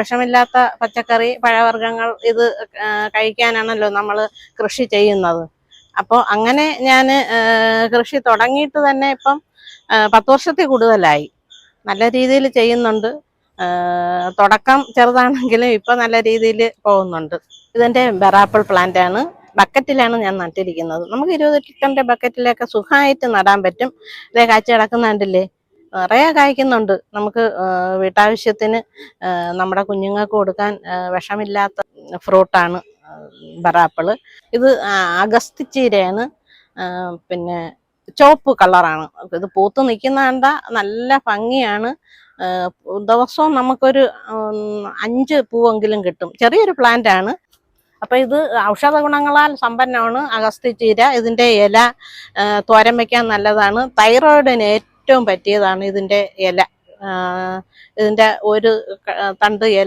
വിഷമില്ലാത്ത പച്ചക്കറി പഴവർഗങ്ങൾ ഇത് കഴിക്കാനാണല്ലോ നമ്മൾ കൃഷി ചെയ്യുന്നത്. അപ്പോൾ അങ്ങനെ ഞാൻ കൃഷി തുടങ്ങിയിട്ട് തന്നെ ഇപ്പം പത്ത് വർഷത്തിൽ കൂടുതലായി. നല്ല രീതിയിൽ ചെയ്യുന്നുണ്ട്. തുടക്കം ചെറുതാണെങ്കിലും ഇപ്പം നല്ല രീതിയിൽ പോകുന്നുണ്ട്. ഇതെന്റെ ബെറാപ്പിൾ പ്ലാന്റ് ആണ്. ബക്കറ്റിലാണ് ഞാൻ നട്ടിരിക്കുന്നത്. നമുക്ക് ഇരുപത് ലിറ്ററിന്റെ ബക്കറ്റിലൊക്കെ സുഖമായിട്ട് നടാൻ പറ്റും. ഇതേ കാഴ്ച കിടക്കുന്നുണ്ടില്ലേ? നിറയെ കായ്ക്കുന്നുണ്ട്. നമുക്ക് വീട്ടാവശ്യത്തിന് നമ്മുടെ കുഞ്ഞുങ്ങൾക്ക് കൊടുക്കാൻ വിഷമില്ലാത്ത ഫ്രൂട്ടാണ് ബറാപ്പിൾ. ഇത് അഗസ്തി ചീരയാണ് പിന്നെ ചുവപ്പ് കളറാണ്. ഇത് പൂത്ത് നിൽക്കുന്ന കണ്ട നല്ല ഭംഗിയാണ്. ദിവസവും നമുക്കൊരു അഞ്ച് പൂവെങ്കിലും കിട്ടും. ചെറിയൊരു പ്ലാന്റ് ആണ്. അപ്പം ഇത് ഔഷധ ഗുണങ്ങളാൽ സമ്പന്നമാണ് അഗസ്തി ചീര. ഇതിന്റെ ഇല തോരം വെക്കാൻ നല്ലതാണ്. തൈറോയിഡിന് ഏറ്റവും പറ്റിയതാണ് ഇതിന്റെ ഇല. ഇതിന്റെ ഒരു തണ്ട് ഇല.